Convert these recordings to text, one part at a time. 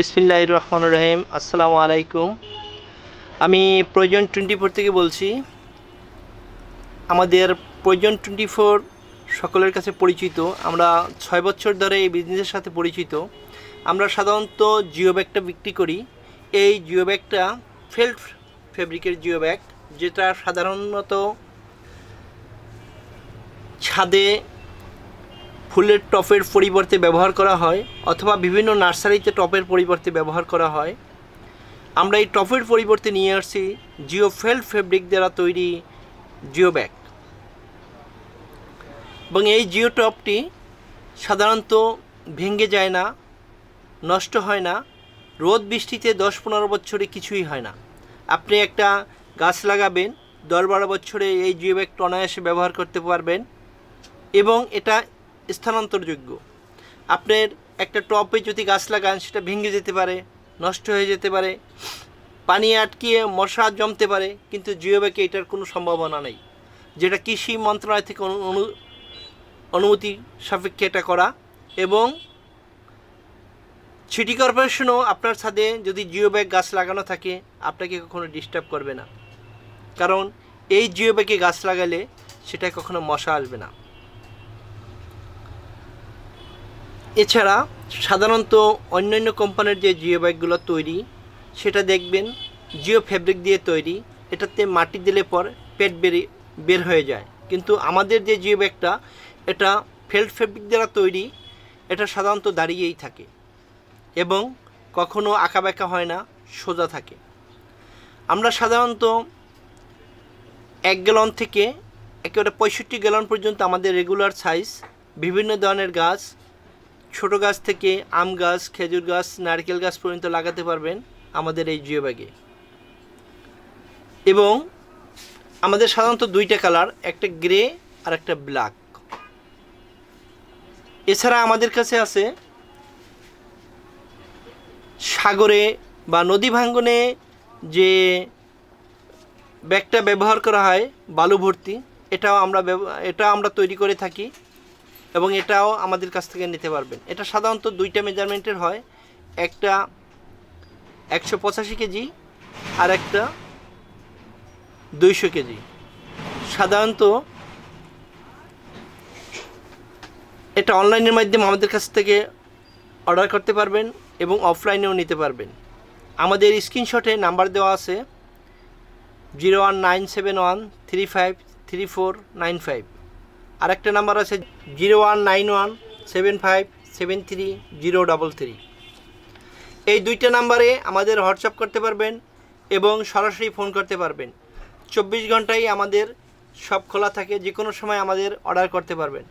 বিসমিল্লাহ রহমান রহিম আসসালামু আলাইকুম। আমি প্রয়োজন টোয়েন্টি ফোর থেকে বলছি, আমাদের প্রয়োজন টোয়েন্টি ফোর সকলের কাছে পরিচিত, আমরা ছয় বছর ধরে এই বিজনেসের সাথে পরিচিত। আমরা সাধারণত জিও ব্যাগটা বিক্রি করি। এই জিও ব্যাগটা ফেল্ট ফেব্রিকের জিও ব্যাগ, যেটা সাধারণত ছাদে ফুলের টপের পরিবর্তে ব্যবহার করা হয় অথবা বিভিন্ন নার্সারিতে টপের পরিবর্তে ব্যবহার করা হয়। আমরা এই টপের পরিবর্তে নিয়ে আসছি জিও ফেল ফেব্রিক দ্বারা তৈরি জিও ব্যাগ। এবং এই জিও টপটি সাধারণত ভেঙে যায় না, নষ্ট হয় না, রোদ বৃষ্টিতে দশ পনেরো বছরে কিছুই হয় না। আপনি একটা গাছ লাগাবেন, দশ বারো বছরে এই জিও ব্যাগ ব্যাগটা অনায়াসে ব্যবহার করতে পারবেন এবং এটা স্থানান্তরযোগ্য। আপনার একটা টপে যদি গাছ লাগান, সেটা ভেঙে যেতে পারে, নষ্ট হয়ে যেতে পারে, পানি আটকিয়ে মশা জমতে পারে, কিন্তু জিও ব্যাগে এটার কোনো সম্ভাবনা নেই। যেটা কৃষি মন্ত্রণালয় থেকে অনু- অনুমতি সাপেক্ষে এটা করা এবং সিটি কর্পোরেশনও আপনার ছাদে যদি জিও ব্যাগ গাছ লাগানো থাকে, আপনাকে কখনো ডিস্টার্ব করবে না। কারণ এই জিও ব্যাগে গাছ লাগালে সেটা কখনো মশা আসবে না। এছাড়া সাধারণত অন্যান্য কোম্পানির যে জিও ব্যাগগুলো তৈরি, সেটা দেখবেন জিও ফেব্রিক দিয়ে তৈরি, এটাতে মাটি দিলে পর পেট বেরিয়ে বের হয়ে যায়। কিন্তু আমাদের যে জিও ব্যাগটা এটা ফেল্ট ফেব্রিক দ্বারা তৈরি, এটা সাধারণত দাঁড়িয়েই থাকে এবং কখনো আঁকা বাঁকা হয় না, সোজা থাকে। আমরা সাধারণত এক গ্যালন থেকে একেবারে পঁয়ষট্টি গ্যালন পর্যন্ত আমাদের রেগুলার সাইজ, বিভিন্ন ধরনের গাছ ছোট গাছ থেকে আম গাছ, খেজুর গাছ, নারকেল গাছ পর্যন্ত লাগাতে পারবেন আমাদের এই জিও ব্যাগে এবং আমাদের সাধারণত দুইটা কালার, একটা গ্রে আর একটা ব্ল্যাক। এছাড়া আমাদের কাছে আছে সাগরে বা নদী ভাঙ্গনে যে ব্যাগটা ব্যবহার করা হয়, বালু ভর্তি, এটাও আমরা এটা আমরা তৈরি করে থাকি। এবং এটাও আমাদের কাছ থেকে নিতে পারবেন। এটা সাধারণত দুইটা মেজারমেন্টের হয়। একটা একশো পঁচাশি কেজি আর একটা দুইশো কেজি। সাধারণত এটা অনলাইনের মাধ্যমে আমাদের কাছ থেকে অর্ডার করতে পারবেন এবং অফলাইনেও নিতে পারবেন। আমাদের স্ক্রিনশটে নাম্বার দেওয়া আছে। Zero one nine seven one three five three four nine five. আরেকটা নাম্বার আছে zero one nine one seven five seven three zero double three. এই দুইটা নাম্বারে আমাদের হোয়াটসঅ্যাপ করতে পারবেন এবং সরাসরি ফোন করতে পারবেন। চব্বিশ ঘন্টাই আমাদের সব খোলা থাকে, যে কোনো সময় আমাদের অর্ডার করতে পারবেন।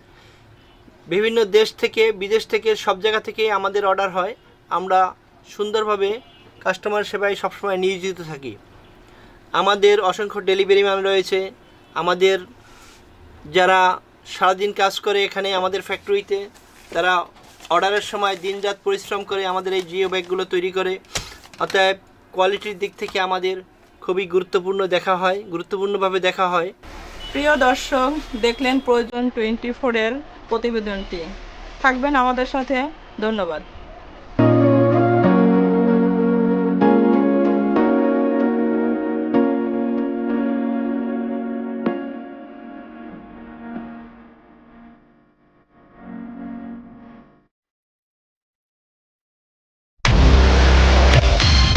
বিভিন্ন দেশ থেকে, বিদেশ থেকে, সব জায়গা থেকে আমাদের অর্ডার হয়। আমরা সুন্দরভাবে কাস্টমার সেবায় সবসময় নিয়োজিত থাকি। আমাদের অসংখ্য ডেলিভারি ম্যান রয়েছে। আমাদের যারা সারাদিন কাজ করে এখানে আমাদের ফ্যাক্টরিতে তারা অর্ডারের সময় দিনরাত পরিশ্রম করে আমাদের এই জিও ব্যাগগুলো তৈরি করে। অতএব কোয়ালিটির দিক থেকে আমাদের খুবই গুরুত্বপূর্ণ দেখা হয়, গুরুত্বপূর্ণভাবে দেখা হয়। প্রিয় দর্শক, দেখলেন প্রয়োজন টোয়েন্টি ফোরের প্রতিবেদনটি। থাকবেন আমাদের সাথে। ধন্যবাদ।